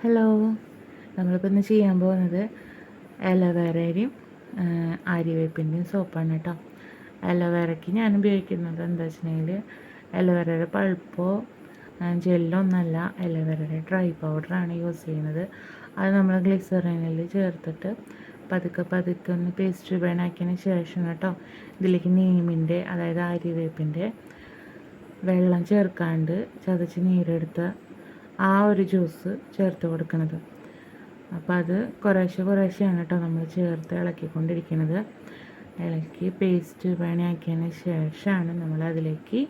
Hello നമ്മളിപ്പോൾ ഇന്ന് ചെയ്യാൻ പോകുന്നത് അലോവേരയും ആര്യവേപ്പിന്റെയും സോപ്പാണ് കേട്ടോ. അലോവേരയ്ക്ക് ഞാൻ ഉപയോഗിക്കുന്നത് എന്താ വെച്ചിട്ടുണ്ടെങ്കിൽ അലോവേരയുടെ പഴുപ്പോ ജെല്ലൊന്നല്ല അലോവേരയുടെ ഡ്രൈ പൗഡറാണ് യൂസ് ചെയ്യുന്നത്. അത് നമ്മൾ ഗ്ലിസറിനിൽ ചേർത്തിട്ട് പതുക്കെ പതുക്കെ ഒന്ന് പേസ്റ്റ് ബേണാക്കിയതിന് ശേഷം കേട്ടോ ഇതിലേക്ക് നീമിന്റെ അതായത് ആര്യവേപ്പിന്റെ വെള്ളം ചേർക്കാണ്ട് ചതച്ച് നീരെടുത്ത് ആ ഒരു ജ്യൂസ് ചേർത്ത് കൊടുക്കുന്നത് അപ്പോൾ അത് കുറേശ്ശെ കുറേശ്ശെയാണ് കേട്ടോ നമ്മൾ ചേർത്ത് ഇളക്കിക്കൊണ്ടിരിക്കുന്നത് ഇളക്കി പേസ്റ്റ് പണിയാക്കിയതിന് ശേഷമാണ് നമ്മൾ അതിലേക്ക്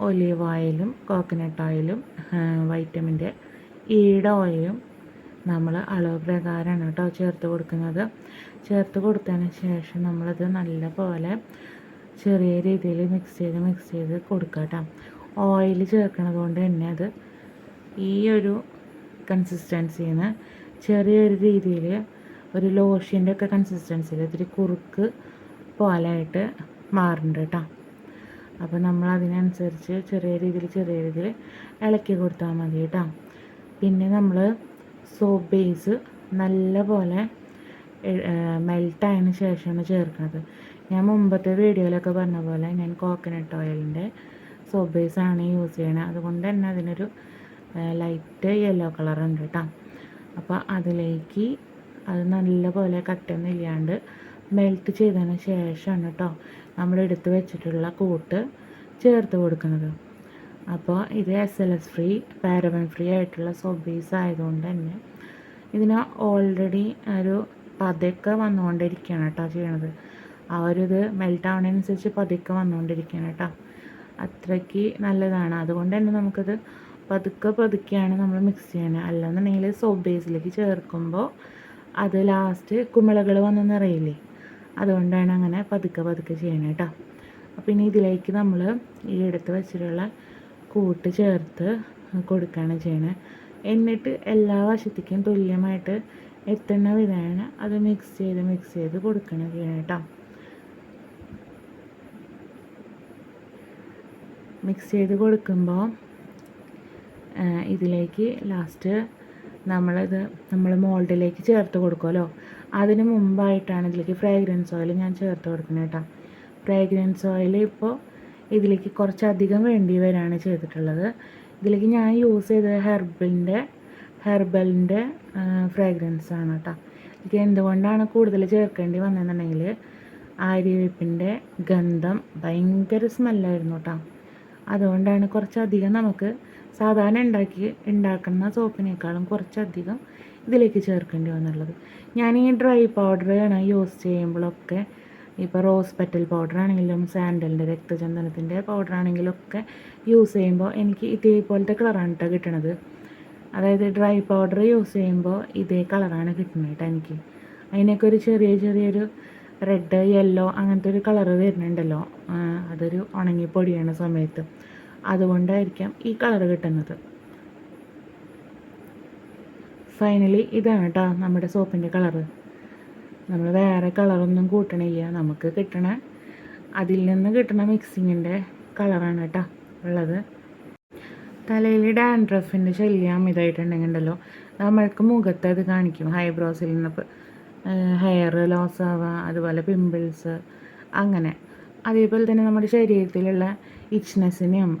ഒലീവ് ഓയിലും കോക്കനട്ട് ഓയിലും വൈറ്റമിന്റെ ഈട ഓയിലും നമ്മൾ അളവ് പ്രകാരമാണ് കേട്ടോ ചേർത്ത് കൊടുക്കുന്നത്. ചേർത്ത് കൊടുത്തതിന് ശേഷം നമ്മളത് നല്ല പോലെ ചെറിയ രീതിയിൽ മിക്സ് ചെയ്ത് മിക്സ് ചെയ്ത് കൊടുക്കാം കേട്ടോ ഓയിൽ ചേർക്കണത് കൊണ്ട് തന്നെ അത് ഈ ഒരു കൺസിസ്റ്റൻസിയിൽ നിന്ന് ചെറിയൊരു രീതിയിൽ ഒരു ലോഷ്യന്റെ ഒക്കെ കൺസിസ്റ്റൻസിയിൽ ഇത്തിരി കുറുക്ക് പോലായിട്ട് മാറുന്നുണ്ട് കേട്ടോ. അപ്പോൾ നമ്മൾ അതിനനുസരിച്ച് ചെറിയ രീതിയിൽ ചെറിയ രീതിയിൽ ഇളക്കി കൊടുത്താൽ മതി കേട്ടോ. പിന്നെ നമ്മൾ സോപ്പ് ബേസ് നല്ല പോലെ മെൽട്ടായതിന് ശേഷമാണ് ചേർക്കുന്നത് ഞാൻ മുമ്പത്തെ വീഡിയോയിലൊക്കെ പറഞ്ഞ പോലെ ഞാൻ കോക്കനട്ട് ഓയിലിന്റെ ആണ് യൂസ് ചെയ്യണത് അതുകൊണ്ട് തന്നെ അതിനൊരു ലൈറ്റ് യെല്ലോ ഉണ്ട് കേട്ടോ അപ്പോൾ അതിലേക്ക് അത് നല്ലപോലെ കട്ടൊന്നും മെൽറ്റ് ചെയ്തതിന് ശേഷമാണ് കേട്ടോ നമ്മൾ എടുത്ത് വെച്ചിട്ടുള്ള കൂട്ട് ചേർത്ത് കൊടുക്കുന്നത്. അപ്പോൾ ഇത് S L S free paraben free ആയിട്ടുള്ള സോബീസ് ആയതുകൊണ്ട് തന്നെ ഇതിന് ഓൾറെഡി ഒരു പതുക്കെ വന്നുകൊണ്ടിരിക്കുകയാണ് കേട്ടോ ചെയ്യണത്. ആ ഒരു ഇത് മെൽറ്റ് ആവുന്നതിനനുസരിച്ച് പതുക്കെ വന്നുകൊണ്ടിരിക്കുകയാണ് കേട്ടോ അത്രയ്ക്ക് നല്ലതാണ്. അതുകൊണ്ട് തന്നെ നമുക്കത് പതുക്കെ പതുക്കെയാണ് നമ്മൾ മിക്സ് ചെയ്യണത് അല്ലെന്നുണ്ടെങ്കിൽ സോപ്പ് ബേസിലേക്ക് ചേർക്കുമ്പോൾ അത് ലാസ്റ്റ് കുമിളകൾ വന്ന് നിറയില്ലേ? അതുകൊണ്ടാണ് അങ്ങനെ പതുക്കെ പതുക്കെ ചെയ്യണത് കേട്ടോ അപ്പോൾ ഇനി ഇതിലേക്ക് നമ്മൾ ഈ എടുത്ത് വെച്ചിട്ടുള്ള കൂട്ട് ചേർത്ത് കൊടുക്കുകയാണ് ചെയ്യണത് എന്നിട്ട് എല്ലാ വശത്തേക്കും തുല്യമായിട്ട് എത്തുന്ന വിധമാണ് അത് മിക്സ് ചെയ്ത് മിക്സ് ചെയ്ത് കൊടുക്കണം ചെയ്യണം കേട്ടോ മിക്സ് ചെയ്ത് കൊടുക്കുമ്പോൾ ഇതിലേക്ക് ലാസ്റ്റ് നമ്മളിത് നമ്മൾ മോൾഡിലേക്ക് ചേർത്ത് കൊടുക്കുമല്ലോ. അതിന് മുമ്പായിട്ടാണ് ഇതിലേക്ക് ഫ്രാഗ്രൻസ് ഓയിൽ ഞാൻ ചേർത്ത് കൊടുക്കുന്നത് കേട്ടോ. ഫ്രാഗ്രൻസ് ഓയിൽ ഇപ്പോൾ ഇതിലേക്ക് കുറച്ചധികം വേണ്ടി വരാണ് ചെയ്തിട്ടുള്ളത്. ഇതിലേക്ക് ഞാൻ യൂസ് ചെയ്ത ഹെർബലിന്റെ ഹെർബലിന്റെ ഫ്രാഗ്രൻസ് ആണ് കേട്ടോ. ഇത് എന്തുകൊണ്ടാണ് കൂടുതൽ ചേർക്കേണ്ടി വന്നതെന്നുണ്ടെങ്കിൽ ആര്യവേപ്പിന്റെ ഗന്ധം ഭയങ്കര സ്മെല്ലായിരുന്നു കേട്ടോ. അതുകൊണ്ടാണ് കുറച്ചധികം നമുക്ക് സാധാരണ ഉണ്ടാക്കി ഉണ്ടാക്കുന്ന സോപ്പിനേക്കാളും കുറച്ചധികം ഇതിലേക്ക് ചേർക്കേണ്ടി വന്നുള്ളത്. ഞാൻ ഈ ഡ്രൈ പൗഡറാണ് യൂസ് ചെയ്യുമ്പോഴൊക്കെ ഇപ്പോൾ റോസ് പെറ്റൽ പൗഡർ ആണെങ്കിലും സാൻഡലിന്റെ രക്തചന്ദനത്തിന്റെ പൗഡർ ആണെങ്കിലും ഒക്കെ യൂസ് ചെയ്യുമ്പോൾ എനിക്ക് ഇതേപോലത്തെ കളറാണ് കേട്ടോ കിട്ടണത്. അതായത് ഡ്രൈ പൗഡർ യൂസ് ചെയ്യുമ്പോൾ ഇതേ കളറാണ് കിട്ടുന്നത് കേട്ടോ എനിക്ക്. അതിനൊക്കെ ഒരു ചെറിയ ചെറിയൊരു റെഡ് യെല്ലോ അങ്ങനത്തെ ഒരു കളറ് വരുന്നുണ്ടല്ലോ. അതൊരു ഉണങ്ങി പൊടിയണ സമയത്ത്. അതുകൊണ്ടായിരിക്കാം ഈ കളർ കിട്ടുന്നത്. ഫൈനലി ഇതാണ് കേട്ടോ നമ്മുടെ സോപ്പിന്റെ കളറ് നമ്മൾ വേറെ കളറൊന്നും കൂട്ടണില്ല. നമുക്ക് കിട്ടണ അതിൽ നിന്ന് കിട്ടണ മിക്സിങ്ങിന്റെ കളറാണ് കേട്ടോ ഉള്ളത്. തലയിൽ ഡാൻഡ്രഫിന്റെ ശല്യം ഇതായിട്ടുണ്ടെങ്കിൽ ഉണ്ടല്ലോ നമ്മൾക്ക് മുഖത്ത് അത് കാണിക്കും. ഹൈബ്രോസിൽ നിന്ന് ഹെയർ ലോസ് ആവുക അതുപോലെ പിമ്പിൾസ് അങ്ങനെ. അതേപോലെ തന്നെ നമ്മുടെ ശരീരത്തിലുള്ള ഇച്ച്നെസ്സിനെയും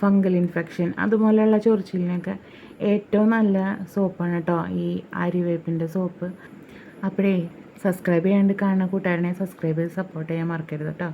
ഫംഗൽ ഇൻഫെക്ഷൻ അതുപോലെയുള്ള ചൊറിച്ചിലിനൊക്കെ ഏറ്റവും നല്ല സോപ്പാണ് കേട്ടോ ഈ ആര്യവേപ്പിന്റെ സോപ്പ് അപ്പോഴേ സബ്സ്ക്രൈബ് ചെയ്യാണ്ട് കാണുന്ന കൂട്ടുകാരനെ സബ്സ്ക്രൈബ് ചെയ്ത് സപ്പോർട്ട് ചെയ്യാൻ മറക്കരുത് കേട്ടോ